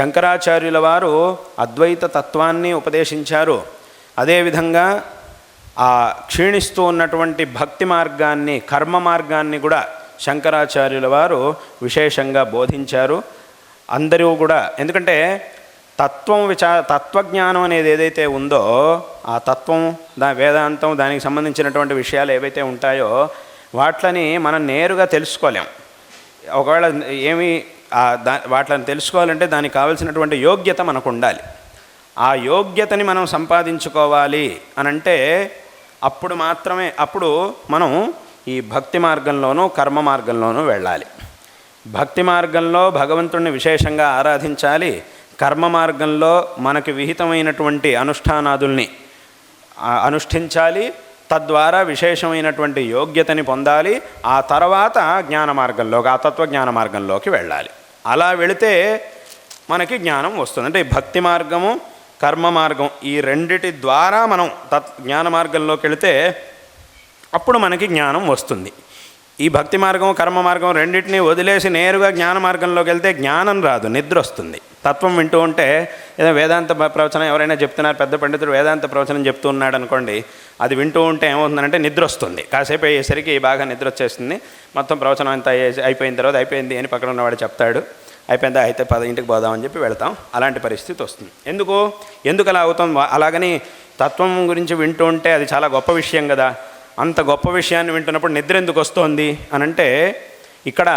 శంకరాచార్యుల వారు అద్వైత తత్వాన్ని ఉపదేశించారు. అదేవిధంగా ఆ క్షీణిస్తూ ఉన్నటువంటి భక్తి మార్గాన్ని కర్మ మార్గాన్ని కూడా శంకరాచార్యుల వారు విశేషంగా బోధించారు. అందరూ కూడా ఎందుకంటే తత్వం విచార తత్వజ్ఞానం అనేది ఏదైతే ఉందో ఆ తత్వం దా వేదాంతం దానికి సంబంధించినటువంటి విషయాలు ఏవైతే ఉంటాయో వాట్లని మనం నేరుగా తెలుసుకోలేం. ఒకవేళ ఏమి దా వాటిని తెలుసుకోవాలంటే దానికి కావలసినటువంటి యోగ్యత మనకు ఉండాలి ఆ యోగ్యతని మనం సంపాదించుకోవాలి అని అంటే అప్పుడు మాత్రమే అప్పుడు మనం ఈ భక్తి మార్గంలోనూ కర్మ మార్గంలోనూ వెళ్ళాలి. భక్తి మార్గంలో భగవంతుణ్ణి విశేషంగా ఆరాధించాలి. కర్మ మార్గంలో మనకి విహితమైనటువంటి అనుష్ఠానాదుల్ని అనుష్ఠించాలి. తద్వారా విశేషమైనటువంటి యోగ్యతని పొందాలి. ఆ తర్వాత జ్ఞాన మార్గంలోకి ఆ తత్వ జ్ఞాన మార్గంలోకి వెళ్ళాలి. అలా వెళితే మనకి జ్ఞానం వస్తుంది. అంటే భక్తి మార్గము కర్మ మార్గం ఈ రెండిటి ద్వారా మనం తత్ జ్ఞాన మార్గంలోకి వెళితే అప్పుడు మనకి జ్ఞానం వస్తుంది. ఈ భక్తి మార్గం కర్మ మార్గం రెండింటినీ వదిలేసి నేరుగా జ్ఞాన మార్గంలోకి వెళ్తే జ్ఞానం రాదు నిద్ర వస్తుంది. తత్వం వింటూ ఉంటే ఏదో వేదాంత ప్రవచనం ఎవరైనా చెప్తున్నారు పెద్ద పండితుడు వేదాంత ప్రవచనం చెప్తూ ఉన్నాడు అనుకోండి అది వింటూ ఉంటే ఏమవుతుందంటే నిద్ర వస్తుంది. కాసేపు అయ్యేసరికి బాగా నిద్ర వచ్చేస్తుంది. మొత్తం ప్రవచనం అంతా అయిపోయిన తర్వాత అయిపోయింది అని పక్కన ఉన్నవాడు చెప్తాడు. అయిపోయిందా? అయితే పద ఇంటికి పోదామని చెప్పి వెళ్తాం. అలాంటి పరిస్థితి వస్తుంది. ఎందుకు? ఎందుకు అలా అవుతాం? అలాగని తత్వం గురించి వింటూ ఉంటే అది చాలా గొప్ప విషయం కదా. అంత గొప్ప విషయాన్ని వింటున్నప్పుడు నిద్ర ఎందుకు వస్తోంది అని అంటే ఇక్కడ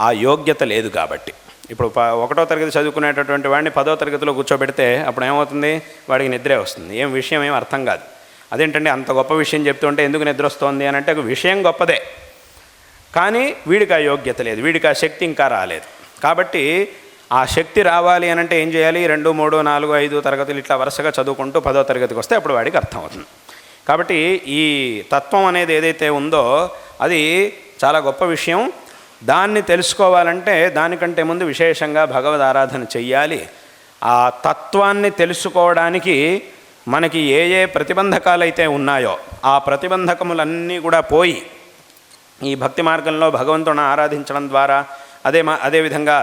ఆ యోగ్యత లేదు కాబట్టి. ఇప్పుడు ప- ఒకటో తరగతి చదువుకునేటటువంటి వాడిని పదో తరగతిలో కూర్చోబెడితే అప్పుడు ఏమవుతుంది? వాడికి నిద్రే వస్తుంది. ఏం విషయం ఏం అర్థం కాదు. అదేంటంటే అంత గొప్ప విషయం చెప్తుంటే ఎందుకు నిద్ర వస్తోంది అని అంటే ఒక విషయం గొప్పదే. కానీ వీడికి ఆ యోగ్యత లేదు. వీడికి ఆ శక్తి ఇంకా రాలేదు. కాబట్టి ఆ శక్తి రావాలి అని అంటే ఏం చేయాలి? రెండు మూడు నాలుగు ఐదు తరగతులు ఇట్లా వరుసగా చదువుకుంటూ పదో తరగతికి వస్తే అప్పుడు వాడికి అర్థమవుతుంది. కాబట్టి ఈ తత్వం అనేది ఏదైతే ఉందో అది చాలా గొప్ప విషయం. దాన్ని తెలుసుకోవాలంటే దానికంటే ముందు విశేషంగా భగవద్ ఆరాధన చెయ్యాలి. ఆ తత్వాన్ని తెలుసుకోవడానికి మనకి ఏ ఏ ప్రతిబంధకాలు అయితే ఉన్నాయో ఆ ప్రతిబంధకములన్నీ కూడా పోయి ఈ భక్తి మార్గంలో భగవంతుని ఆరాధించడం ద్వారా అదే మా అదేవిధంగా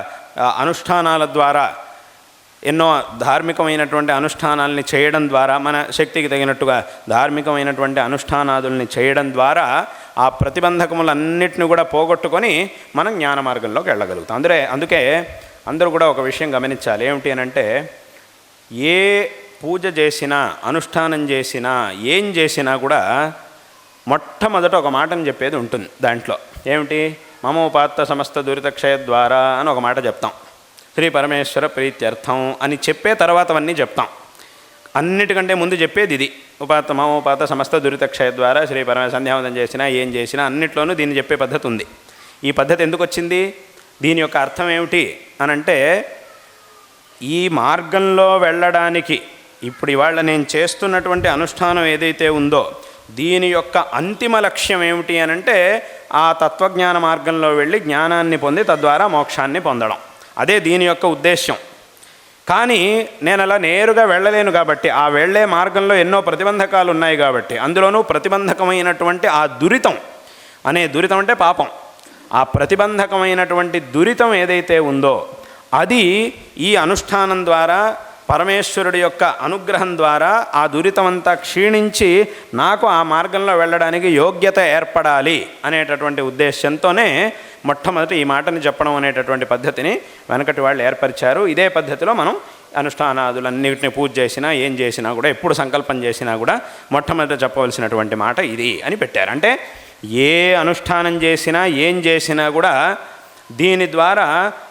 అనుష్ఠానాల ద్వారా ఎన్నో ధార్మికమైనటువంటి అనుష్ఠానాలని చేయడం ద్వారా మన శక్తికి తగినట్టుగా ధార్మికమైనటువంటి అనుష్ఠానాదుల్ని చేయడం ద్వారా ఆ ప్రతిబంధకములన్నిటిని కూడా పోగొట్టుకొని మనం జ్ఞాన మార్గంలోకి వెళ్ళగలుగుతాం. అందుకే అందుకే అందరూ కూడా ఒక విషయం గమనించాలి. ఏమిటి అని అంటే ఏ పూజ చేసినా అనుష్ఠానం చేసినా ఏం చేసినా కూడా మొట్టమొదట ఒక మాటను చెప్పేది ఉంటుంది దాంట్లో. ఏమిటి? మమోపాత్త సమస్త దురితక్షయ ద్వారా అని ఒక మాట చెప్తాం. శ్రీ పరమేశ్వర ప్రీత్యర్థం అని చెప్పే తర్వాత అవన్నీ చెప్తాం. అన్నిటికంటే ముందు చెప్పేది ఇది. ఉపాత మమోపాత సమస్త దురితక్షయ ద్వారా శ్రీ పరమ సంధ్యావందం చేసినా ఏం చేసినా అన్నిట్లోనూ దీన్ని చెప్పే పద్ధతి ఉంది. ఈ పద్ధతి ఎందుకు వచ్చింది? దీని యొక్క అర్థం ఏమిటి అని అంటే ఈ మార్గంలో వెళ్ళడానికి ఇప్పుడు ఇవాళ నేను చేస్తున్నటువంటి అనుష్ఠానం ఏదైతే ఉందో దీని యొక్క అంతిమ లక్ష్యం ఏమిటి అని అంటే ఆ తత్వజ్ఞాన మార్గంలో వెళ్ళి జ్ఞానాన్ని పొంది తద్వారా మోక్షాన్ని పొందడం. అదే దీని యొక్క ఉద్దేశ్యం. కానీ నేను అలా నేరుగా వెళ్ళలేను కాబట్టి ఆ వెళ్ళే మార్గంలో ఎన్నో ప్రతిబంధకాలు ఉన్నాయి కాబట్టి అందులోనూ ప్రతిబంధకమైనటువంటి ఆ దురితం అనే దురితం అంటే పాపం. ఆ ప్రతిబంధకమైనటువంటి దురితం ఏదైతే ఉందో అది ఈ అనుష్ఠానం ద్వారా పరమేశ్వరుడి యొక్క అనుగ్రహం ద్వారా ఆ దురితమంతా క్షీణించి నాకు ఆ మార్గంలో వెళ్ళడానికి యోగ్యత ఏర్పడాలి అనేటటువంటి ఉద్దేశంతోనే మొట్టమొదటి ఈ మాటని చెప్పడం అనేటటువంటి పద్ధతిని వెనకటి వాళ్ళు ఏర్పరిచారు. ఇదే పద్ధతిలో మనం అనుష్ఠానాదులన్నిటిని పూజ చేసినా ఏం చేసినా కూడా ఎప్పుడు సంకల్పం చేసినా కూడా మొట్టమొదట చెప్పవలసినటువంటి మాట ఇది అని పెట్టారు. అంటే ఏ అనుష్ఠానం చేసినా ఏం చేసినా కూడా దీని ద్వారా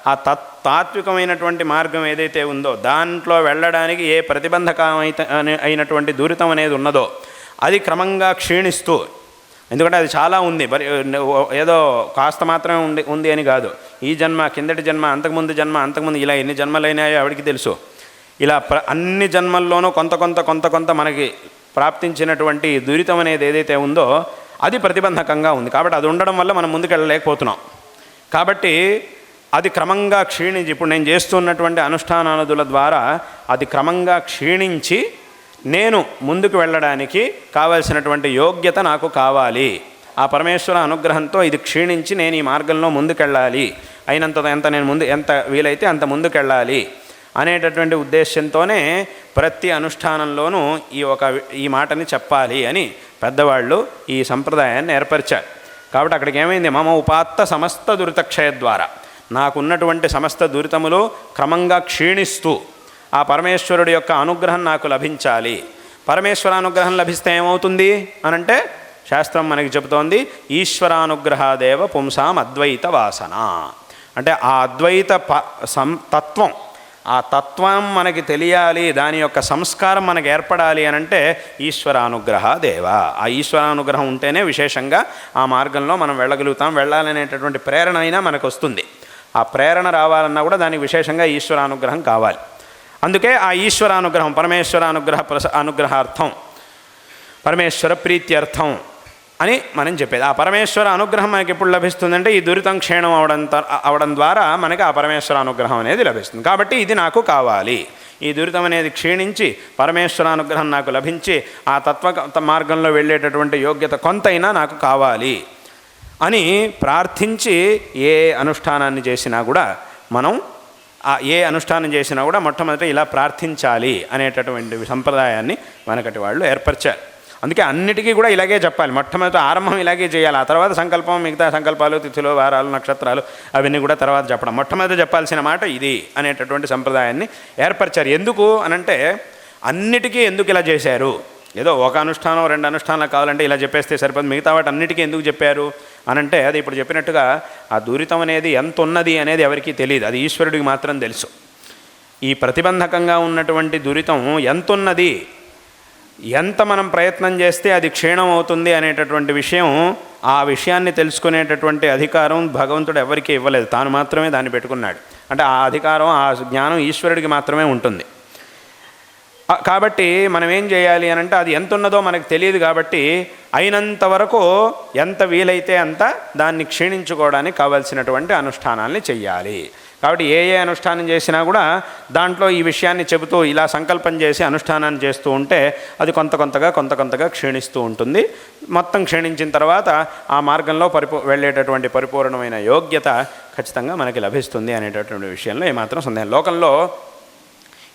ఆ తత్వ తాత్వికమైనటువంటి మార్గం ఏదైతే ఉందో దాంట్లో వెళ్ళడానికి ఏ ప్రతిబంధకమైతే అయినటువంటి దూరితం అనేది ఉన్నదో అది క్రమంగా క్షీణిస్తూ ఎందుకంటే అది చాలా ఉంది. మరి ఏదో కాస్త మాత్రమే ఉంది ఉంది అని కాదు. ఈ జన్మ కిందటి జన్మ అంతకుముందు జన్మ అంతకుముందు ఇలా ఎన్ని జన్మలైనాయో ఆవిడికి తెలుసు. ఇలా ప్ర అన్ని జన్మల్లోనూ కొంత కొంత కొంత కొంత మనకి ప్రాప్తించినటువంటి దురితం అనేది ఏదైతే ఉందో అది ప్రతిబంధకంగా ఉంది. కాబట్టి అది ఉండడం వల్ల మనం ముందుకెళ్ళలేకపోతున్నాం. కాబట్టి అది క్రమంగా క్షీణించి ఇప్పుడు నేను చేస్తున్నటువంటి అనుష్ఠానాదుల ద్వారా అది క్రమంగా క్షీణించి నేను ముందుకు వెళ్ళడానికి కావలసినటువంటి యోగ్యత నాకు కావాలి. ఆ పరమేశ్వర అనుగ్రహంతో ఇది క్షీణించి నేను ఈ మార్గంలో ముందుకెళ్ళాలి. అయినంత ఎంత నేను ముందు ఎంత వీలైతే అంత ముందుకెళ్ళాలి అనేటటువంటి ఉద్దేశంతోనే ప్రతి అనుష్ఠానంలోనూ ఈ ఒక ఈ మాటని చెప్పాలి అని పెద్దవాళ్ళు ఈ సంప్రదాయాన్ని ఏర్పరిచారు. కాబట్టి అక్కడికి ఏమైంది? మమ ఉపాత్త సమస్త దురితక్షయ ద్వారా. నాకున్నటువంటి సమస్త దురితములు క్రమంగా క్షీణిస్తూ ఆ పరమేశ్వరుడి యొక్క అనుగ్రహం నాకు లభించాలి. పరమేశ్వర అనుగ్రహం లభిస్తే ఏమవుతుంది? అనంటే శాస్త్రం మనకి చెబుతోంది ఈశ్వరానుగ్రహాదేవ పుంసాం అద్వైత వాసన. అంటే ఆ అద్వైత ప సం తత్వం ఆ తత్వం మనకి తెలియాలి దాని యొక్క సంస్కారం మనకు ఏర్పడాలి అని అంటే ఈశ్వరానుగ్రహ దేవ ఆ ఈశ్వరానుగ్రహం ఉంటేనే విశేషంగా ఆ మార్గంలో మనం వెళ్ళగలుగుతాం వెళ్ళాలనేటటువంటి ప్రేరణ అయినా మనకు వస్తుంది ఆ ప్రేరణ రావాలన్నా కూడా దానికి విశేషంగా ఈశ్వరానుగ్రహం కావాలి. అందుకే ఆ ఈశ్వరానుగ్రహం పరమేశ్వరానుగ్రహ ప్రస అనుగ్రహార్థం పరమేశ్వర ప్రీత్యర్థం అని మనం చెప్పేది. ఆ పరమేశ్వర అనుగ్రహం మనకి ఎప్పుడు లభిస్తుందంటే ఈ దురితం క్షీణం అవడం అవడం ద్వారా మనకి ఆ పరమేశ్వర అనుగ్రహం అనేది లభిస్తుంది. కాబట్టి ఇది నాకు కావాలి. ఈ దురితం అనేది క్షీణించి పరమేశ్వర అనుగ్రహం నాకు లభించి ఆ తత్వ మార్గంలో వెళ్ళేటటువంటి యోగ్యత కొంతైనా నాకు కావాలి. అని ప్రార్థించి ఏ అనుష్ఠానాన్ని చేసినా కూడా మనం ఆ ఏ అనుష్ఠానం చేసినా కూడా మొట్టమొదట ఇలా ప్రార్థించాలి అనేటటువంటి సంప్రదాయాన్ని మనకటి వాళ్ళు ఏర్పరిచారు. అందుకే అన్నిటికీ కూడా ఇలాగే చెప్పాలి. మొట్టమొదట ఆరంభం ఇలాగే చేయాలి. ఆ తర్వాత సంకల్పం మిగతా సంకల్పాలు తిథులు వారాలు నక్షత్రాలు అవన్నీ కూడా తర్వాత చెప్పడం. మొట్టమొదటి చెప్పాల్సిన మాట ఇది అనేటటువంటి సంప్రదాయాన్ని ఏర్పరిచారు. ఎందుకు అనంటే అన్నిటికీ ఎందుకు ఇలా చేశారు? ఏదో ఒక అనుష్ఠానం రెండు అనుష్ఠానాలు కావాలంటే ఇలా చెప్పేస్తే సరిపోదు. మిగతా వాటి అన్నిటికీ ఎందుకు చెప్పారు? అనంటే అది ఇప్పుడు చెప్పినట్టుగా ఆ దూరితం అనేది ఎంత ఉన్నది అనేది ఎవరికీ తెలియదు. అది ఈశ్వరుడికి మాత్రం తెలుసు. ఈ ప్రతిబంధకంగా ఉన్నటువంటి దురితం ఎంత ఉన్నది ఎంత మనం ప్రయత్నం చేస్తే అది క్షీణం అవుతుంది అనేటటువంటి విషయం ఆ విషయాన్ని తెలుసుకునేటటువంటి అధికారం భగవంతుడు ఎవరికీ ఇవ్వలేదు. తాను మాత్రమే దాన్ని పెట్టుకున్నాడు. అంటే ఆ అధికారం ఆ జ్ఞానం ఈశ్వరుడికి మాత్రమే ఉంటుంది. కాబట్టి మనం ఏం చేయాలి అని అంటే అది ఎంత ఉన్నదో మనకు తెలియదు కాబట్టి అయినంత వరకు ఎంత వీలైతే అంత దాన్ని క్షీణించుకోవడానికి కావలసినటువంటి అనుష్ఠానాల్ని చెయ్యాలి. కాబట్టి ఏ ఏ అనుష్ఠానం చేసినా కూడా దాంట్లో ఈ విషయాన్ని చెబుతూ ఇలా సంకల్పం చేసి అనుష్ఠానాన్ని చేస్తూ ఉంటే అది కొంత కొంతగా కొంత కొంతగా క్షీణిస్తూ ఉంటుంది. మొత్తం క్షీణించిన తర్వాత ఆ మార్గంలో పరిపూ వెళ్ళేటటువంటి పరిపూర్ణమైన యోగ్యత ఖచ్చితంగా మనకి లభిస్తుంది అనేటటువంటి విషయంలో ఏమాత్రం సందేహం లోకంలో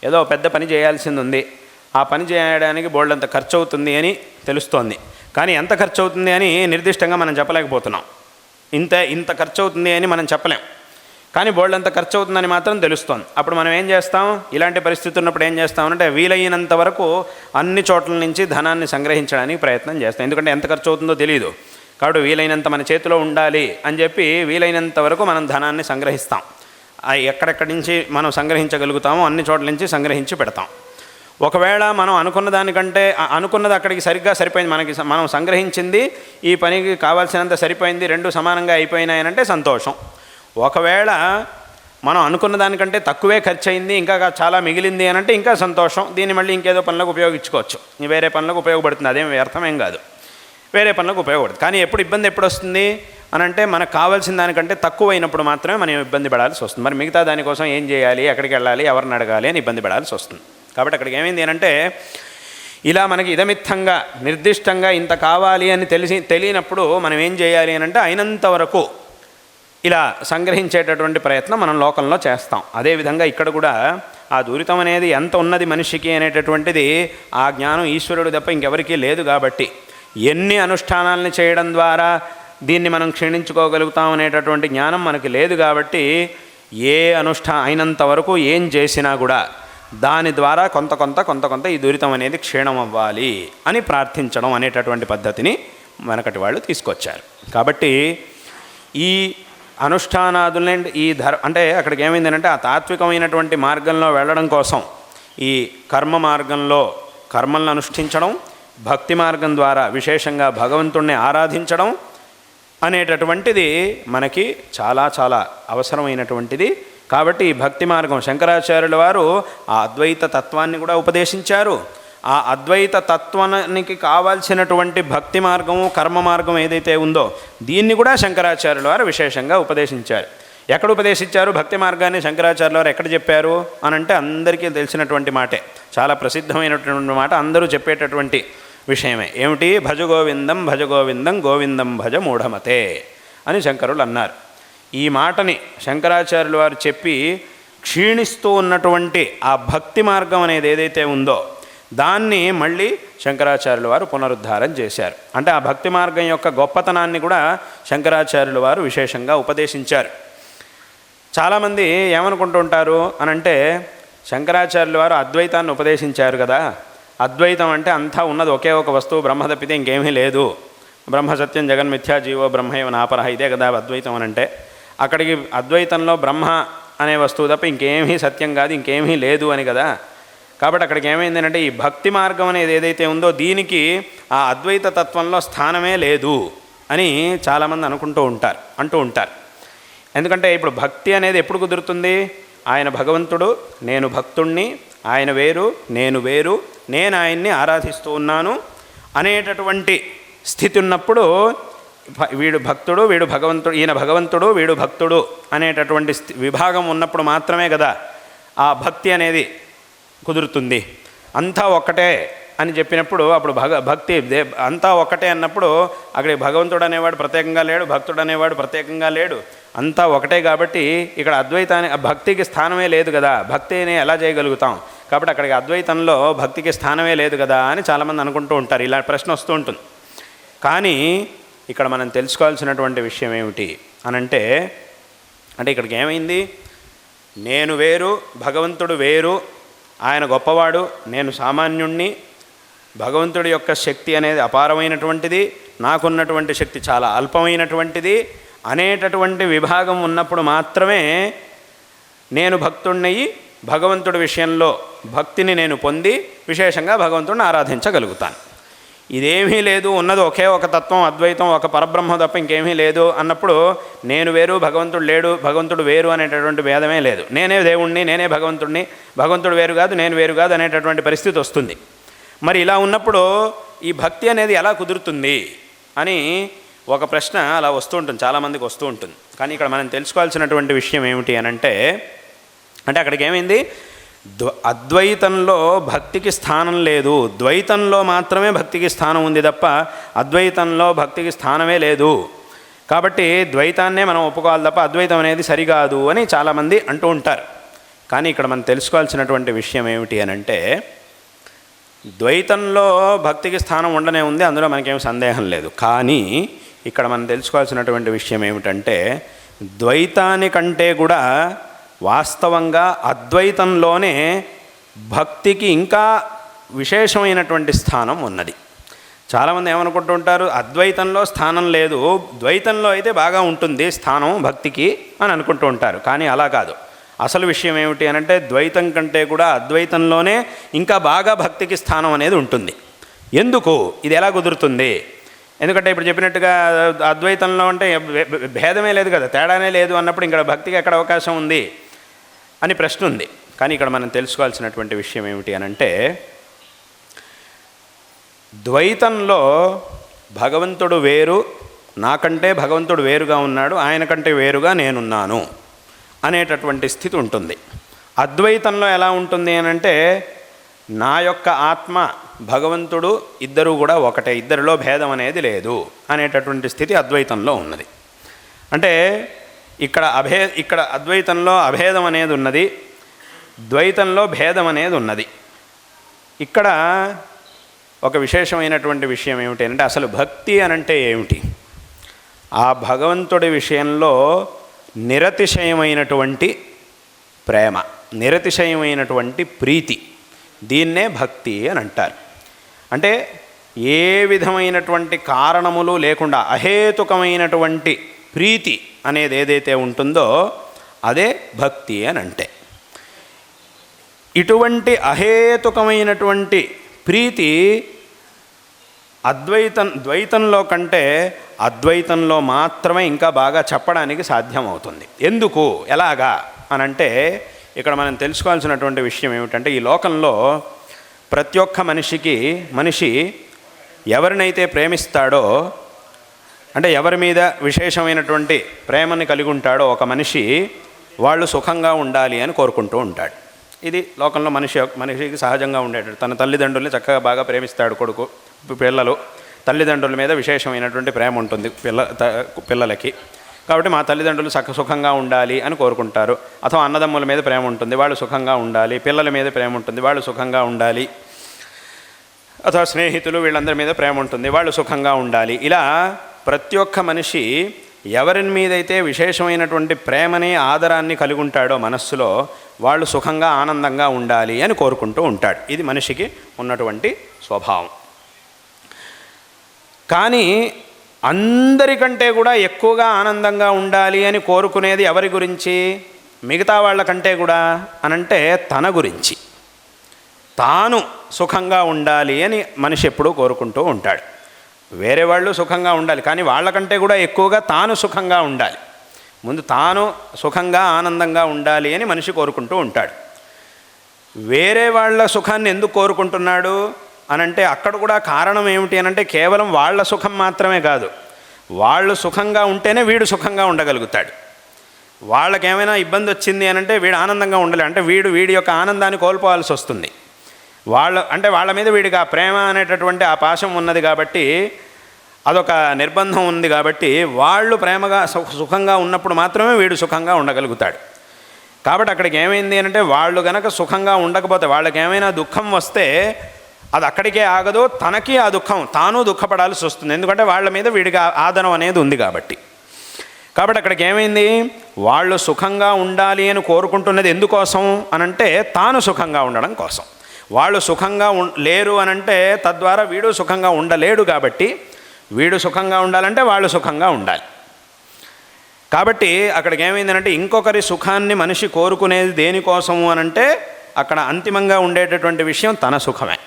ఏదో పెద్ద పని చేయాల్సింది ఉంది ఆ పని చేయడానికి బోల్డంత ఖర్చు అవుతుంది అని తెలుస్తోంది. కానీ ఎంత ఖర్చు అవుతుంది అని నిర్దిష్టంగా మనం చెప్పలేకపోతున్నాం. ఇంత ఇంత ఖర్చు అవుతుంది అని మనం చెప్పలేం. కానీ బోల్డంత ఖర్చు అవుతుందని మాత్రం తెలుస్తోంది. అప్పుడు మనం ఏం చేస్తాం? ఇలాంటి పరిస్థితి ఉన్నప్పుడు ఏం చేస్తామంటే వీలైనంత వరకు అన్ని చోట్ల నుంచి ధనాన్ని సంగ్రహించడానికి ప్రయత్నం చేస్తాం. ఎందుకంటే ఎంత ఖర్చు అవుతుందో తెలియదు కాబట్టి వీలైనంత మన చేతిలో ఉండాలి అని చెప్పి వీలైనంత వరకు మనం ధనాన్ని సంగ్రహిస్తాం. ఎక్కడెక్కడి నుంచి మనం సంగ్రహించగలుగుతామో అన్ని చోట్ల నుంచి సంగ్రహించి పెడతాం. ఒకవేళ మనం అనుకున్న దానికంటే అనుకున్నది అక్కడికి సరిగ్గా సరిపోయింది మనకి మనం సంగ్రహించింది ఈ పనికి కావాల్సినంత సరిపోయింది రెండు సమానంగా అయిపోయినాయనంటే సంతోషం. ఒకవేళ మనం అనుకున్న దానికంటే తక్కువే ఖర్చు అయింది ఇంకా చాలా మిగిలింది అని అంటే ఇంకా సంతోషం. దీన్ని మళ్ళీ ఇంకేదో పనులకు ఉపయోగించుకోవచ్చు. వేరే పనులకు ఉపయోగపడుతుంది అదేం వ్యర్థమేం కాదు. వేరే పనులకు ఉపయోగపడుతుంది. కానీ ఎప్పుడు ఇబ్బంది ఎప్పుడు వస్తుంది? అని అంటే మనకు కావాల్సిన దానికంటే తక్కువైనప్పుడు మాత్రమే మనం ఇబ్బంది పడాల్సి వస్తుంది. మరి మిగతా దానికోసం ఏం చేయాలి? ఎక్కడికి వెళ్ళాలి? ఎవరిని అడగాలి? అని ఇబ్బంది పడాల్సి వస్తుంది. కాబట్టి అక్కడికి ఏమైంది అంటే ఇలా మనకి ఇదమిత్తంగా నిర్దిష్టంగా ఇంత కావాలి అని తెలిసి తెలియనప్పుడు మనం ఏం చేయాలి అని అంటే అయినంత వరకు ఇలా సంగ్రహించేటటువంటి ప్రయత్నం మనం లోకంలో చేస్తాం. అదేవిధంగా ఇక్కడ కూడా ఆ దూరితం అనేది ఎంత ఉన్నది మనిషికి అనేటటువంటిది ఆ జ్ఞానం ఈశ్వరుడు తప్ప ఇంకెవరికీ లేదు కాబట్టి ఎన్ని అనుష్ఠానాలను చేయడం ద్వారా దీన్ని మనం క్షీణించుకోగలుగుతాం అనేటటువంటి జ్ఞానం మనకి లేదు కాబట్టి ఏ అనుష్ఠా అయినంత వరకు ఏం చేసినా కూడా దాని ద్వారా కొంత కొంత కొంత కొంత ఈ దురితం అనేది క్షీణం అవ్వాలి అని ప్రార్థించడం అనేటటువంటి పద్ధతిని మనకటి వాళ్ళు తీసుకొచ్చారు. కాబట్టి ఈ అనుష్ఠానాదులని ఈ ధర్ అంటే అక్కడికి ఏమైందంటే ఆ తాత్వికమైనటువంటి మార్గంలో వెళ్ళడం కోసం ఈ కర్మ మార్గంలో కర్మలను అనుష్ఠించడం భక్తి మార్గం ద్వారా విశేషంగా భగవంతుణ్ణి ఆరాధించడం అనేటటువంటిది మనకి చాలా చాలా అవసరమైనటువంటిది. కాబట్టి ఈ భక్తి మార్గం శంకరాచార్యుల వారు ఆ అద్వైత తత్వాన్ని కూడా ఉపదేశించారు. ఆ అద్వైత తత్వానికి కావాల్సినటువంటి భక్తి మార్గము కర్మ మార్గం ఏదైతే ఉందో దీన్ని కూడా శంకరాచార్యుల వారు విశేషంగా ఉపదేశించారు. ఎక్కడ ఉపదేశించారు భక్తి మార్గాన్ని? శంకరాచార్యుల వారు ఎక్కడ చెప్పారు? అని అంటే అందరికీ తెలిసినటువంటి మాటే. చాలా ప్రసిద్ధమైనటువంటి మాట అందరూ చెప్పేటటువంటి విషయమే. ఏమిటి? భజ గోవిందం భజ గోవిందం గోవిందం భజ మూఢమతే అని శంకరులు అన్నారు. ఈ మాటని శంకరాచార్యుల వారు చెప్పి క్షీణిస్తూ ఉన్నటువంటి ఆ భక్తి మార్గం అనేది ఏదైతే ఉందో దాన్ని మళ్ళీ శంకరాచార్యుల వారు పునరుద్ధారం చేశారు. అంటే ఆ భక్తి మార్గం యొక్క గొప్పతనాన్ని కూడా శంకరాచార్యుల వారు విశేషంగా ఉపదేశించారు. చాలామంది ఏమనుకుంటుంటారు అని అంటే శంకరాచార్యుల వారు అద్వైతాన్ని ఉపదేశించారు కదా. అద్వైతం అంటే అంతా ఉన్నది ఒకే ఒక వస్తువు బ్రహ్మ తప్పితే ఇంకేమీ లేదు. బ్రహ్మ సత్యం జగన్మిథ్యా జీవో బ్రహ్మైవ నాపరహ. ఇదే కదా అద్వైతం అని అంటే. అక్కడికి అద్వైతంలో బ్రహ్మ అనే వస్తువు తప్ప ఇంకేమీ సత్యం కాదు ఇంకేమీ లేదు అని కదా. కాబట్టి అక్కడికి ఏమైందంటే ఈ భక్తి మార్గం అనేది ఏదైతే ఉందో దీనికి ఆ అద్వైత తత్వంలో స్థానమే లేదు అని చాలామంది అనుకుంటూ ఉంటారు అంటూ ఉంటారు. ఎందుకంటే ఇప్పుడు భక్తి అనేది ఎప్పుడు కుదురుతుంది? ఆయన భగవంతుడు నేను భక్తుణ్ణి ఆయన వేరు నేను వేరు నేను ఆయన్ని ఆరాధిస్తూ ఉన్నాను అనేటటువంటి స్థితి ఉన్నప్పుడు వీడు భక్తుడు వీడు భగవంతుడు ఈయన భగవంతుడు వీడు భక్తుడు అనేటటువంటి విభాగం ఉన్నప్పుడు మాత్రమే కదా ఆ భక్తి అనేది కుదురుతుంది. అంతా ఒక్కటే అని చెప్పినప్పుడు అప్పుడు భగ భక్తి దే అంతా ఒకటే అన్నప్పుడు అక్కడ భగవంతుడు అనేవాడు ప్రత్యేకంగా లేడు భక్తుడు అనేవాడు ప్రత్యేకంగా లేడు. అంతా ఒకటే కాబట్టి ఇక్కడ అద్వైతాన్ని భక్తికి స్థానమే లేదు కదా. భక్తిని ఎలా చేయగలుగుతాం? కాబట్టి అక్కడికి అద్వైతంలో భక్తికి స్థానమే లేదు కదా అని చాలామంది అనుకుంటూ ఉంటారు. ఇలా ప్రశ్న వస్తూ ఉంటుంది. కానీ ఇక్కడ మనం తెలుసుకోవాల్సినటువంటి విషయం ఏమిటి అనంటే అంటే ఇక్కడికి ఏమైంది? నేను వేరు భగవంతుడు వేరు ఆయన గొప్పవాడు నేను సామాన్యుణ్ణి భగవంతుడి యొక్క శక్తి అనేది అపారమైనటువంటిది నాకున్నటువంటి శక్తి చాలా అల్పమైనటువంటిది అనేటటువంటి విభాగం ఉన్నప్పుడు మాత్రమే నేను భక్తుడినయ్యి భగవంతుడి విషయంలో భక్తిని నేను పొంది విశేషంగా భగవంతుడిని ఆరాధించగలుగుతాను. ఇదేమీ లేదు ఉన్నది ఒకే ఒక తత్వం అద్వైతం ఒక పరబ్రహ్మ తప్ప ఇంకేమీ లేదు అన్నప్పుడు నేను వేరు భగవంతుడు లేడు భగవంతుడు వేరు అనేటటువంటి భేదమే లేదు. నేనే దేవుణ్ణి నేనే భగవంతుడిని భగవంతుడు వేరు కాదు నేను వేరు కాదు అనేటటువంటి పరిస్థితి వస్తుంది. మరి ఇలా ఉన్నప్పుడు ఈ భక్తి అనేది ఎలా కుదురుతుంది అని ఒక ప్రశ్న అలా వస్తూ ఉంటుంది చాలామందికి వస్తూ ఉంటుంది. కానీ ఇక్కడ మనం తెలుసుకోవాల్సినటువంటి విషయం ఏమిటి అని అంటే అక్కడికి ఏమైంది అద్వైతంలో భక్తికి స్థానం లేదు. ద్వైతంలో మాత్రమే భక్తికి స్థానం ఉంది తప్ప అద్వైతంలో భక్తికి స్థానమే లేదు. కాబట్టి ద్వైతాన్నే మనం ఒప్పుకోవాలి తప్ప అద్వైతం అనేది సరికాదు అని చాలామంది అంటూ ఉంటారు. కానీ ఇక్కడ మనం తెలుసుకోవాల్సినటువంటి విషయం ఏమిటి అని అంటే ద్వైతంలో భక్తికి స్థానం ఉండనే ఉంది అందులో మనకేం సందేహం లేదు. కానీ ఇక్కడ మనం తెలుసుకోవాల్సినటువంటి విషయం ఏమిటంటే ద్వైతానికంటే కూడా వాస్తవంగా అద్వైతంలోనే భక్తికి ఇంకా విశేషమైనటువంటి స్థానం ఉన్నది. చాలామంది ఏమనుకుంటూ ఉంటారు అద్వైతంలో స్థానం లేదు ద్వైతంలో అయితే బాగా ఉంటుంది స్థానం భక్తికి అని అనుకుంటూ ఉంటారు కానీ అలా కాదు. అసలు విషయం ఏమిటి అని అంటే ద్వైతం కంటే కూడా అద్వైతంలోనే ఇంకా బాగా భక్తికి స్థానం అనేది ఉంటుంది. ఎందుకు? ఇది ఎలా కుదురుతుంది? ఎందుకంటే ఇప్పుడు చెప్పినట్టుగా అద్వైతంలో అంటే భేదమే లేదు కదా తేడానే లేదు అన్నప్పుడు ఇక్కడ భక్తికి ఎక్కడ అవకాశం ఉంది? అని ప్రశ్న ఉంది. కానీ ఇక్కడ మనం తెలుసుకోవాల్సినటువంటి విషయం ఏమిటి అని అంటే ద్వైతంలో భగవంతుడు వేరు నాకంటే భగవంతుడు వేరుగా ఉన్నాడు ఆయన కంటే వేరుగా నేనున్నాను అనేటటువంటి స్థితి ఉంటుంది. అద్వైతంలో ఎలా ఉంటుంది అని అంటే నా యొక్క ఆత్మ భగవంతుడు ఇద్దరు కూడా ఒకటే ఇద్దరిలో భేదం అనేది లేదు అనేటటువంటి స్థితి అద్వైతంలో ఉన్నది. అంటే ఇక్కడ అభే ఇక్కడ అద్వైతంలో అభేదం అనేది ఉన్నది ద్వైతంలో భేదం అనేది ఉన్నది. ఇక్కడ ఒక విశేషమైనటువంటి విషయం ఏమిటి అంటే అసలు భక్తి అనంటే ఏమిటి? ఆ భగవంతుడి విషయంలో నిరతిశయమైనటువంటి ప్రేమ నిరతిశయమైనటువంటి ప్రీతి దీన్నే భక్తి అని అంటారు. అంటే ఏ విధమైనటువంటి కారణములు లేకుండా అహేతుకమైనటువంటి ప్రీతి అనేది ఏదైతే ఉంటుందో అదే భక్తి అని అంటే. ఇటువంటి అహేతుకమైనటువంటి ప్రీతి అద్వైతం ద్వైతంలో కంటే అద్వైతంలో మాత్రమే ఇంకా బాగా చెప్పడానికి సాధ్యమవుతుంది. ఎందుకు? ఎలాగా? అని అంటే ఇక్కడ మనం తెలుసుకోవాల్సినటువంటి విషయం ఏమిటంటే ఈ లోకంలో ప్రతి ఒక్క మనిషికి మనిషి ఎవరినైతే ప్రేమిస్తాడో అంటే ఎవరి మీద విశేషమైనటువంటి ప్రేమని కలిగి ఉంటాడో ఒక మనిషి వాళ్ళు సుఖంగా ఉండాలి అని కోరుకుంటూ ఉంటాడు. ఇది లోకంలో మనిషి మనిషికి సహజంగా ఉండేటట్టు. తన తల్లిదండ్రుల్ని చక్కగా బాగా ప్రేమిస్తాడు కొడుకు పిల్లలు. తల్లిదండ్రుల మీద విశేషమైనటువంటి ప్రేమ ఉంటుంది పిల్ల త- పిల్లలకి. కాబట్టి మా తల్లిదండ్రులు సఖ సుఖంగా ఉండాలి అని కోరుకుంటారు. అథవా అన్నదమ్ముల మీద ప్రేమ ఉంటుంది వాళ్ళు సుఖంగా ఉండాలి. పిల్లల మీద ప్రేమ ఉంటుంది వాళ్ళు సుఖంగా ఉండాలి. అథవా స్నేహితులు వీళ్ళందరి మీద ప్రేమ ఉంటుంది వాళ్ళు సుఖంగా ఉండాలి. ఇలా ప్రతి ఒక్క మనిషి ఎవరిని మీదైతే విశేషమైనటువంటి ప్రేమని ఆదరాన్ని కలిగి ఉంటాడో మనస్సులో వాళ్ళు సుఖంగా ఆనందంగా ఉండాలి అని కోరుకుంటూ ఉంటాడు. ఇది మనిషికి ఉన్నటువంటి స్వభావం. కానీ అందరికంటే కూడా ఎక్కువగా ఆనందంగా ఉండాలి అని కోరుకునేది ఎవరి గురించి? మిగతా వాళ్ళకంటే కూడా అనంటే తన గురించి. తాను సుఖంగా ఉండాలి అని మనిషి ఎప్పుడూ కోరుకుంటూ ఉంటాడు. వేరే వాళ్ళు సుఖంగా ఉండాలి. కానీ వాళ్ళకంటే కూడా ఎక్కువగా తాను సుఖంగా ఉండాలి. ముందు తాను సుఖంగా ఆనందంగా ఉండాలి అని మనిషి కోరుకుంటూ ఉంటాడు. వేరే వాళ్ళ సుఖాన్ని ఎందుకు కోరుకుంటున్నాడు అనంటే అక్కడ కూడా కారణం ఏమిటి అనంటే కేవలం వాళ్ళ సుఖం మాత్రమే కాదు. వాళ్ళు సుఖంగా ఉంటేనే వీడు సుఖంగా ఉండగలుగుతాడు. వాళ్ళకేమైనా ఇబ్బంది వచ్చింది అనంటే వీడు ఆనందంగా ఉండలే. అంటే వీడు వీడి యొక్క ఆనందాన్ని కోల్పోవాల్సి వస్తుంది వాళ్ళ అంటే వాళ్ళ మీద వీడికి ఆ ప్రేమ అనేటటువంటి ఆ పాశం ఉన్నది కాబట్టి అదొక నిర్బంధం ఉంది కాబట్టి వాళ్ళు ప్రేమగా సుఖంగా ఉన్నప్పుడు మాత్రమే వీడు సుఖంగా ఉండగలుగుతాడు. కాబట్టి అక్కడికి ఏమైంది అంటే వాళ్ళు గనక సుఖంగా ఉండకపోతే వాళ్ళకి ఏమైనా దుఃఖం వస్తే అది అక్కడికే ఆగదు తనకి ఆ దుఃఖం తాను దుఃఖపడాల్సి వస్తుంది. ఎందుకంటే వాళ్ళ మీద వీడికి ఆదనం ఆదరం అనేది ఉంది కాబట్టి. కాబట్టి అక్కడికి ఏమైంది? వాళ్ళు సుఖంగా ఉండాలి అని కోరుకుంటున్నది ఎందుకోసం అనంటే తాను సుఖంగా ఉండడం కోసం. వాళ్ళు సుఖంగా ఉం- లేరు అనంటే తద్వారా వీడు సుఖంగా ఉండలేడు కాబట్టి వీడు సుఖంగా ఉండాలంటే వాళ్ళు సుఖంగా ఉండాలి. కాబట్టి అక్కడికి ఏమైందనంటే ఇంకొకరి సుఖాన్ని మనిషి కోరుకునేది దేనికోసము అనంటే అక్కడ అంతిమంగా ఉండేటటువంటి విషయం తన సుఖమే.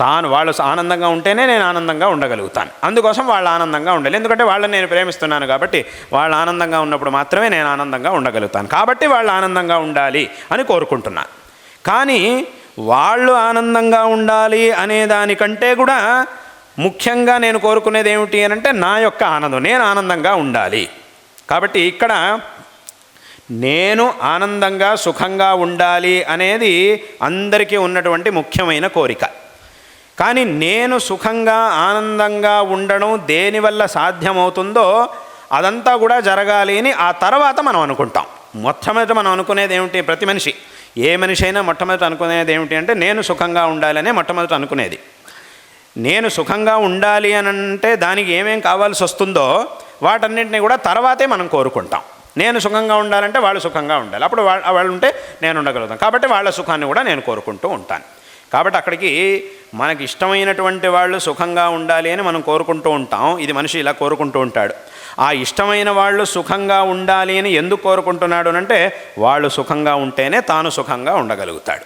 తాను వాళ్ళు ఆనందంగా ఉంటేనే నేను ఆనందంగా ఉండగలుగుతాను. అందుకోసం వాళ్ళు ఆనందంగా ఉండాలి. ఎందుకంటే వాళ్ళని నేను ప్రేమిస్తున్నాను కాబట్టి వాళ్ళు ఆనందంగా ఉన్నప్పుడు మాత్రమే నేను ఆనందంగా ఉండగలుగుతాను. కాబట్టి వాళ్ళు ఆనందంగా ఉండాలి అని కోరుకుంటున్నాను కానీ వాళ్ళు ఆనందంగా ఉండాలి అనే దానికంటే కూడా ముఖ్యంగా నేను కోరుకునేది ఏమిటి అని అంటే నా యొక్క ఆనందం. నేను ఆనందంగా ఉండాలి. కాబట్టి ఇక్కడ నేను ఆనందంగా సుఖంగా ఉండాలి అనేది అందరికీ ఉన్నటువంటి ముఖ్యమైన కోరిక. కానీ నేను సుఖంగా ఆనందంగా ఉండడం దేనివల్ల సాధ్యమవుతుందో అదంతా కూడా జరగాలి అని ఆ తర్వాత మనం అనుకుంటాం. మొట్టమొదట మనం అనుకునేది ఏమిటి? ప్రతి మనిషి ఏ మనిషి అయినా మొట్టమొదట అనుకునేది ఏమిటి అంటే నేను సుఖంగా ఉండాలనే మొట్టమొదట అనుకునేది. నేను సుఖంగా ఉండాలి అని అంటే దానికి ఏమేం కావాల్సి వస్తుందో వాటన్నింటినీ కూడా తర్వాతే మనం కోరుకుంటాం. నేను సుఖంగా ఉండాలంటే వాళ్ళు సుఖంగా ఉండాలి. అప్పుడు వాళ్ళ వాళ్ళు ఉంటే నేను ఉండగలుగుతాను. కాబట్టి వాళ్ళ సుఖాన్ని కూడా నేను కోరుకుంటూ ఉంటాను. కాబట్టి అక్కడికి మనకి ఇష్టమైనటువంటి వాళ్ళు సుఖంగా ఉండాలి అని మనం కోరుకుంటూ ఉంటాం. ఇది మనిషి ఇలా కోరుకుంటూ ఉంటాడు. ఆ ఇష్టమైన వాళ్ళు సుఖంగా ఉండాలి అని ఎందుకు కోరుకుంటున్నాడు అంటే వాళ్ళు సుఖంగా ఉంటేనే తాను సుఖంగా ఉండగలుగుతాడు.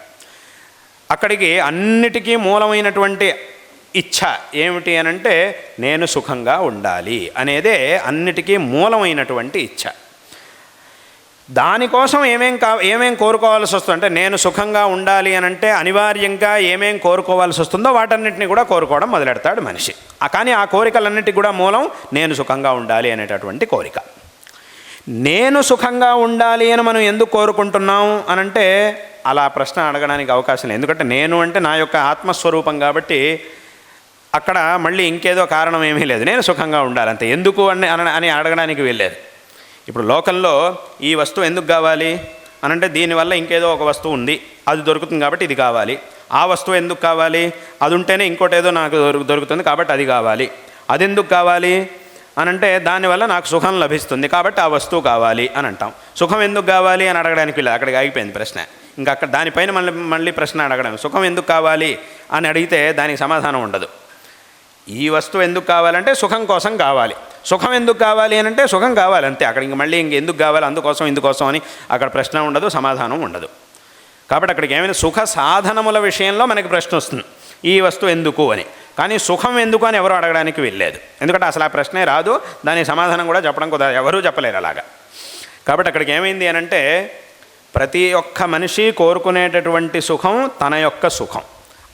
అక్కడికి అన్నిటికీ మూలమైనటువంటి ఇచ్ఛ ఏమిటి అనంటే నేను సుఖంగా ఉండాలి అనేదే అన్నిటికీ మూలమైనటువంటి ఇచ్ఛ. దానికోసం ఏమేం కా ఏమేం కోరుకోవాల్సి వస్తుంది? అంటే నేను సుఖంగా ఉండాలి అని అంటే అనివార్యంగా ఏమేం కోరుకోవాల్సి వస్తుందో వాటన్నిటిని కూడా కోరుకోవడం మొదలెడతాడు మనిషి. కానీ ఆ కోరికలన్నిటికీ కూడా మూలం నేను సుఖంగా ఉండాలి అనేటటువంటి కోరిక. నేను సుఖంగా ఉండాలి అని మనం ఎందుకు కోరుకుంటున్నాం అనంటే అలా ప్రశ్న అడగడానికి అవకాశం లేదు. ఎందుకంటే నేను అంటే నా యొక్క ఆత్మస్వరూపం కాబట్టి అక్కడ మళ్ళీ ఇంకేదో కారణం ఏమీ లేదు. నేను సుఖంగా ఉండాలి అంతే. ఎందుకు అని అన- అని అడగడానికి వెళ్ళలేదు ఇప్పుడు లోకంలో ఈ వస్తువు ఎందుకు కావాలి? అనంటే దీనివల్ల ఇంకేదో ఒక వస్తువు ఉంది. అది దొరుకుతుంది కాబట్టి ఇది కావాలి. ఆ వస్తువు ఎందుకు కావాలి? అది ఉంటేనే ఇంకోటి ఏదో నాకు దొరుకుతుంది కాబట్టి అది కావాలి. అది ఎందుకు కావాలి? అనంటే దానివల్ల నాకు సుఖం లభిస్తుంది కాబట్టి ఆ వస్తువు కావాలి అని అంటాం. సుఖం ఎందుకు కావాలి అని అడగడానికి లేదు అక్కడికి ఆగిపోయింది ప్రశ్న. ఇంకా అక్కడ దానిపైన మళ్ళీ మళ్ళీ ప్రశ్న అడగడం. సుఖం ఎందుకు కావాలి అని అడిగితే దానికి సమాధానం ఉండదు. ఈ వస్తువు ఎందుకు కావాలంటే సుఖం కోసం కావాలి. సుఖం ఎందుకు కావాలి అని అంటే సుఖం కావాలి అంతే. అక్కడ ఇంక మళ్ళీ ఇంక ఎందుకు కావాలి? అందుకోసం ఇందుకోసం అని అక్కడ ప్రశ్న ఉండదు సమాధానం ఉండదు. కాబట్టి అక్కడికి ఏమైనా సుఖ సాధనముల విషయంలో మనకి ప్రశ్న వస్తుంది. ఈ వస్తువు ఎందుకు అని. కానీ సుఖం ఎందుకు అని ఎవరు అడగడానికి వెళ్ళలేదు ఎందుకంటే అసలు ఆ ప్రశ్నే రాదు. దానికి సమాధానం కూడా చెప్పడం కుదరదు ఎవరూ చెప్పలేరు అలాగా. కాబట్టి అక్కడికి ఏమైంది అని అంటే ప్రతి ఒక్క మనిషి కోరుకునేటటువంటి సుఖం తన యొక్క సుఖం.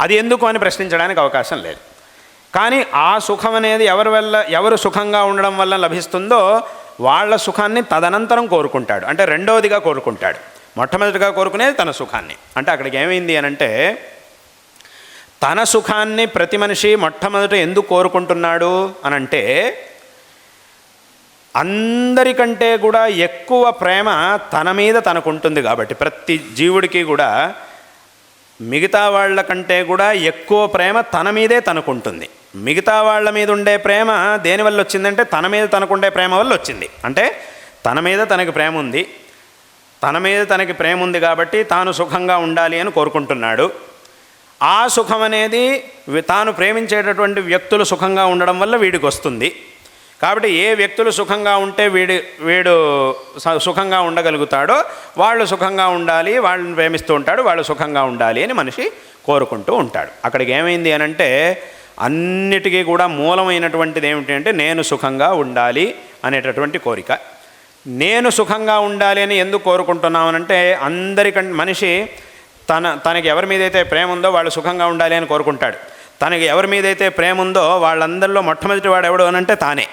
అది ఎందుకు అని ప్రశ్నించడానికి అవకాశం లేదు. కానీ ఆ సుఖం అనేది ఎవరి వల్ల ఎవరు సుఖంగా ఉండడం వల్ల లభిస్తుందో వాళ్ళ సుఖాన్ని తదనంతరం కోరుకుంటాడు. అంటే రెండవదిగా కోరుకుంటాడు. మొట్టమొదటిగా కోరుకునేది తన సుఖాన్ని. అంటే అక్కడికి ఏమైంది అని అంటే తన సుఖాన్ని ప్రతి మనిషి మొట్టమొదట ఎందుకు కోరుకుంటున్నాడు అని అంటే అందరికంటే కూడా ఎక్కువ ప్రేమ తన మీద తనకుంటుంది కాబట్టి ప్రతి జీవుడికి కూడా మిగతా వాళ్ళ కంటే కూడా ఎక్కువ ప్రేమ తన మీదే తనకుంటుంది. మిగతా వాళ్ళ మీద ఉండే ప్రేమ దేనివల్ల వచ్చిందంటే తన మీద తనకుండే ప్రేమ వల్ల వచ్చింది. అంటే తన మీద తనకి ప్రేమ ఉంది. తన మీద తనకి ప్రేమ ఉంది కాబట్టి తాను సుఖంగా ఉండాలి అని కోరుకుంటున్నాడు. ఆ సుఖం అనేది తాను ప్రేమించేటటువంటి వ్యక్తులు సుఖంగా ఉండడం వల్ల వీడికి వస్తుంది. కాబట్టి ఏ వ్యక్తులు సుఖంగా ఉంటే వీడి వీడు స- సుఖంగా ఉండగలుగుతాడో వాళ్ళు సుఖంగా ఉండాలి వాళ్ళని ప్రేమిస్తూ ఉంటాడు వాళ్ళు సుఖంగా ఉండాలి అని మనిషి కోరుకుంటూ ఉంటాడు. అక్కడికి ఏమైంది అని అంటే అన్నిటికీ కూడా మూలమైనటువంటిది ఏమిటి అంటే నేను సుఖంగా ఉండాలి అనేటటువంటి కోరిక. నేను సుఖంగా ఉండాలి అని ఎందుకు కోరుకుంటున్నామనంటే అందరికంటే మనిషి తన తనకి ఎవరి మీదైతే ప్రేమ ఉందో వాళ్ళు సుఖంగా ఉండాలి అని కోరుకుంటాడు. తనకి ఎవరి మీదైతే ప్రేమ ఉందో వాళ్ళందరిలో మొట్టమొదటి వాడు ఎవడు అనంటే తానే.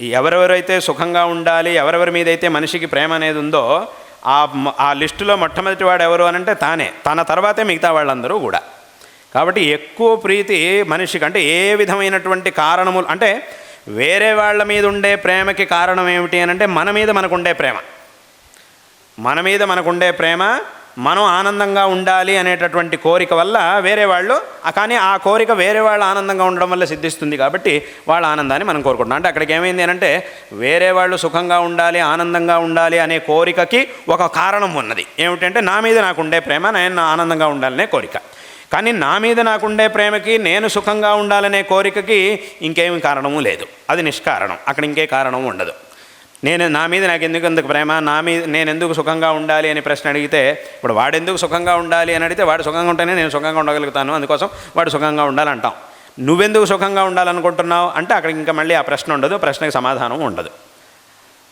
ఎవరెవరైతే సుఖంగా ఉండాలి ఎవరెవరి మీదైతే మనిషికి ప్రేమ అనేది ఉందో ఆ ఆ లిస్టులో మొట్టమొదటి వాడు ఎవరు అనంటే తానే. తన తర్వాతే మిగతా వాళ్ళందరూ కూడా. కాబట్టి ఎక్కువ ప్రీతి మనిషికి అంటే ఏ విధమైనటువంటి కారణములు అంటే వేరే వాళ్ళ మీద ఉండే ప్రేమకి కారణం ఏమిటి అని అంటే మన మీద మనకు ఉండే ప్రేమ. మన మీద మనకుండే ప్రేమ మనం ఆనందంగా ఉండాలి అనేటటువంటి కోరిక వల్ల వేరే వాళ్ళు కానీ ఆ కోరిక వేరే వాళ్ళు ఆనందంగా ఉండడం వల్ల సిద్ధిస్తుంది కాబట్టి వాళ్ళ ఆనందాన్ని మనం కోరుకుంటున్నాం. అంటే అక్కడికి ఏమైంది అంటే వేరే వాళ్ళు సుఖంగా ఉండాలి ఆనందంగా ఉండాలి అనే కోరికకి ఒక కారణం ఉన్నది. ఏమిటంటే నా మీద నాకుండే ప్రేమ నేను ఆనందంగా ఉండాలనే కోరిక. కానీ నా మీద నాకుండే ప్రేమకి నేను సుఖంగా ఉండాలనే కోరికకి ఇంకేమి కారణము లేదు. అది నిష్కారణం. అక్కడ ఇంకే కారణం ఉండదు. నేను నా మీద నాకు ఎందుకు ఎందుకు ప్రేమ? నా మీద నేను ఎందుకు సుఖంగా ఉండాలి అని ప్రశ్న అడిగితే ఇప్పుడు వాడు ఎందుకు సుఖంగా ఉండాలి అని అడిగితే వాడు సుఖంగా ఉంటేనే నేను సుఖంగా ఉండగలుగుతాను. అందుకోసం వాడు సుఖంగా ఉండాలంటాం. నువ్వెందుకు సుఖంగా ఉండాలనుకుంటున్నావు? అంటే అక్కడ ఇంకా మళ్ళీ ఆ ప్రశ్న ఉండదు. ప్రశ్నకి సమాధానం ఉండదు.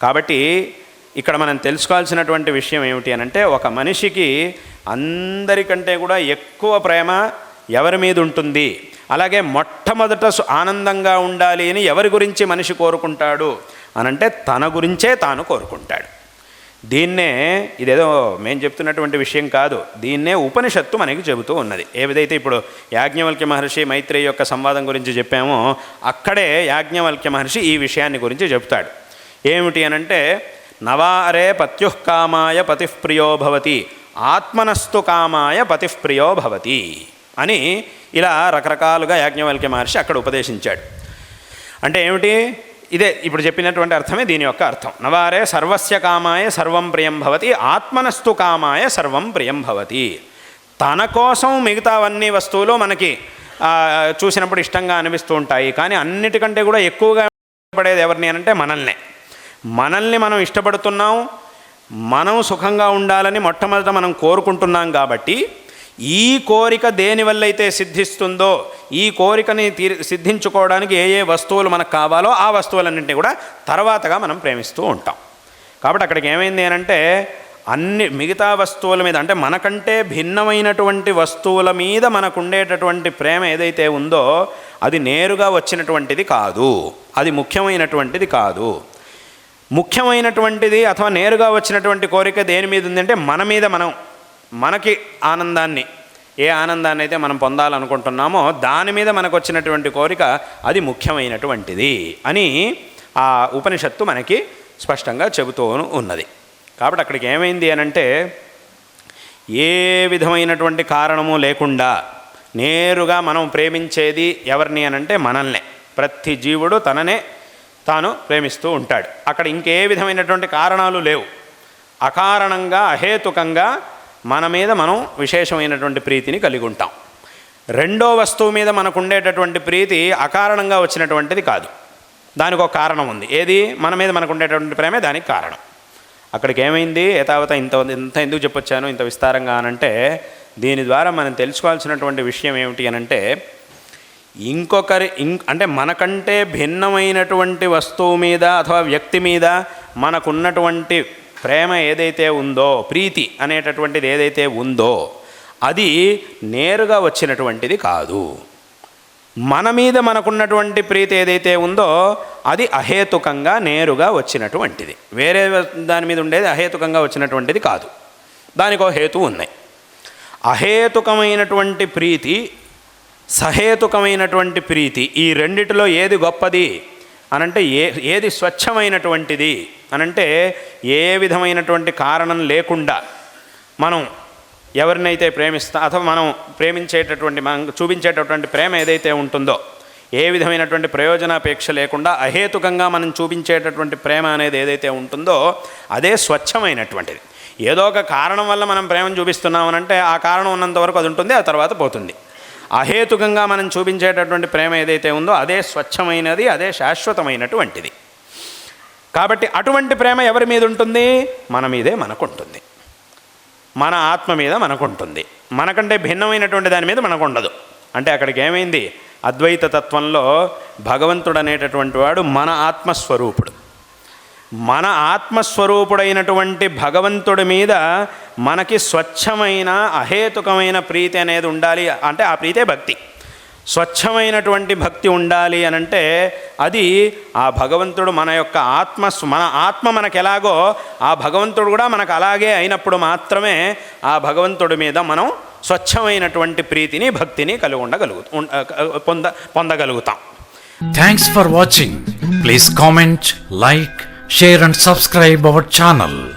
కాబట్టి ఇక్కడ మనం తెలుసుకోవాల్సినటువంటి విషయం ఏమిటి అని అంటే ఒక మనిషికి అందరికంటే కూడా ఎక్కువ ప్రేమ ఎవరి మీద ఉంటుంది? అలాగే మొట్టమొదట ఆనందంగా ఉండాలి అని ఎవరి గురించి మనిషి కోరుకుంటాడు? అనంటే తన గురించే తాను కోరుకుంటాడు. దీన్నే ఇదేదో మేము చెప్తున్నటువంటి విషయం కాదు. దీన్నే ఉపనిషత్తు మనకి చెబుతూ ఉన్నది. ఏదైతే ఇప్పుడు యాజ్ఞవల్క్య మహర్షి మైత్రేయ యొక్క సంవాదం గురించి చెప్పామో అక్కడే యాజ్ఞవల్క్య మహర్షి ఈ విషయాన్ని గురించి చెప్తాడు. ఏమిటి అనంటే నవారే పత్యుః పతిప్రియోభవతి ఆత్మనస్తు కామాయ పతిప్రియో భవతి అని ఇలా రకరకాలుగా యాజ్ఞవల్క్య మహర్షి అక్కడ ఉపదేశించాడు. అంటే ఏమిటి? ఇదే ఇప్పుడు చెప్పినటువంటి అర్థమే దీని యొక్క అర్థం. నవారే సర్వస్య కామాయ సర్వం ప్రియం భవతి ఆత్మనస్తు కామాయ సర్వం ప్రియం భవతి. తన కోసం మిగతావన్నీ వస్తువులు మనకి చూసినప్పుడు ఇష్టంగా అనిపిస్తూ ఉంటాయి. కానీ అన్నిటికంటే కూడా ఎక్కువగా ఇష్టపడేది ఎవరిని అంటే మనల్నే. మనల్ని మనం ఇష్టపడుతున్నాం మనం సుఖంగా ఉండాలని మొట్టమొదట మనం కోరుకుంటున్నాం కాబట్టి ఈ కోరిక దేనివల్లైతే అయితే సిద్ధిస్తుందో ఈ కోరికని తీ సిద్ధించుకోవడానికి ఏ ఏ వస్తువులు మనకు కావాలో ఆ వస్తువులన్నింటినీ కూడా తర్వాతగా మనం ప్రేమిస్తూ ఉంటాం. కాబట్టి అక్కడికి ఏమైంది అంటే అన్ని మిగతా వస్తువుల మీద అంటే మనకంటే భిన్నమైనటువంటి వస్తువుల మీద మనకు ఉండేటటువంటి ప్రేమ ఏదైతే ఉందో అది నేరుగా వచ్చినటువంటిది కాదు. అది ముఖ్యమైనటువంటిది కాదు. ముఖ్యమైనటువంటిది అథవా నేరుగా వచ్చినటువంటి కోరిక దేని మీద ఉందంటే మన మీద మనం మనకి ఆనందాన్ని ఏ ఆనందాన్ని అయితే మనం పొందాలనుకుంటున్నామో దాని మీద మనకు వచ్చినటువంటి కోరిక అది ముఖ్యమైనటువంటిది అని ఆ ఉపనిషత్తు మనకి స్పష్టంగా చెబుతూ ఉన్నది. కాబట్టి అక్కడికి ఏమైంది అని అంటే ఏ విధమైనటువంటి కారణము లేకుండా నేరుగా మనం ప్రేమించేది ఎవరిని అనంటే మనల్నే. ప్రతి జీవుడు తననే తాను ప్రేమిస్తూ ఉంటాడు. అక్కడ ఇంకే విధమైనటువంటి కారణాలు లేవు. అకారణంగా అహేతుకంగా మన మీద మనం విశేషమైనటువంటి ప్రీతిని కలిగి ఉంటాం. రెండో వస్తువు మీద మనకు ఉండేటటువంటి ప్రీతి అకారణంగా వచ్చినటువంటిది కాదు. దానికి ఒక కారణం ఉంది. ఏది? మన మీద మనకు ఉండేటటువంటి ప్రేమే దానికి కారణం. అక్కడికి ఏమైంది? ఏతావత ఇంత ఇంత ఎందుకు చెప్పొచ్చాను? ఇంత విస్తారంగా అనంటే దీని ద్వారా మనం తెలుసుకోవాల్సినటువంటి విషయం ఏమిటి అనంటే ఇంకొకరి అంటే మనకంటే భిన్నమైనటువంటి వస్తువు మీద అథవా వ్యక్తి మీద మనకున్నటువంటి ప్రేమ ఏదైతే ఉందో ప్రీతి అనేటటువంటిది ఏదైతే ఉందో అది నేరుగా వచ్చినటువంటిది కాదు. మన మీద మనకున్నటువంటి ప్రీతి ఏదైతే ఉందో అది అహేతుకంగా నేరుగా వచ్చినటువంటిది. వేరే దాని మీద ఉండేది అహేతుకంగా వచ్చినటువంటిది కాదు. దానికో హేతు ఉన్నాయి. అహేతుకమైనటువంటి ప్రీతి సహేతుకమైనటువంటి ప్రీతి ఈ రెండిటిలో ఏది గొప్పది? అనంటే ఏ ఏది స్వచ్ఛమైనటువంటిది? అనంటే ఏ విధమైనటువంటి కారణం లేకుండా మనం ఎవరినైతే ప్రేమిస్తా అథవా మనం ప్రేమించేటటువంటి మనం చూపించేటటువంటి ప్రేమ ఏదైతే ఉంటుందో ఏ విధమైనటువంటి ప్రయోజనాపేక్ష లేకుండా అహేతుకంగా మనం చూపించేటటువంటి ప్రేమ అనేది ఏదైతే ఉంటుందో అదే స్వచ్ఛమైనటువంటిది. ఏదో ఒక కారణం వల్ల మనం ప్రేమను చూపిస్తున్నామనంటే ఆ కారణం ఉన్నంత వరకు అది ఉంటుంది ఆ తర్వాత పోతుంది. అహేతుకంగా మనం చూపించేటటువంటి ప్రేమ ఏదైతే ఉందో అదే స్వచ్ఛమైనది అదే శాశ్వతమైనటువంటిది. కాబట్టి అటువంటి ప్రేమ ఎవరి మీద ఉంటుంది? మన మీదే మనకు ఉంటుంది మన ఆత్మ మీద మనకు ఉంటుంది మనకంటే భిన్నమైనటువంటి దాని మీద మనకు ఉండదు అంటే అక్కడికి ఏమైంది? అద్వైత తత్వంలో భగవంతుడు అనేటటువంటి వాడు మన ఆత్మస్వరూపుడు. మన ఆత్మస్వరూపుడైనటువంటి భగవంతుడి మీద మనకి స్వచ్ఛమైన అహేతుకమైన ప్రీతి అనేది ఉండాలి. అంటే ఆ ప్రీతే భక్తి. స్వచ్ఛమైనటువంటి భక్తి ఉండాలి అని అంటే అది ఆ భగవంతుడు మన యొక్క ఆత్మ మన ఆత్మ మనకు ఎలాగో ఆ భగవంతుడు కూడా మనకు అలాగే అయినప్పుడు మాత్రమే ఆ భగవంతుడి మీద మనం స్వచ్ఛమైనటువంటి ప్రీతిని భక్తిని కలిగి ఉండగలుగు పొంద పొందగలుగుతాం. Thanks for watching please comment like share and subscribe our channel.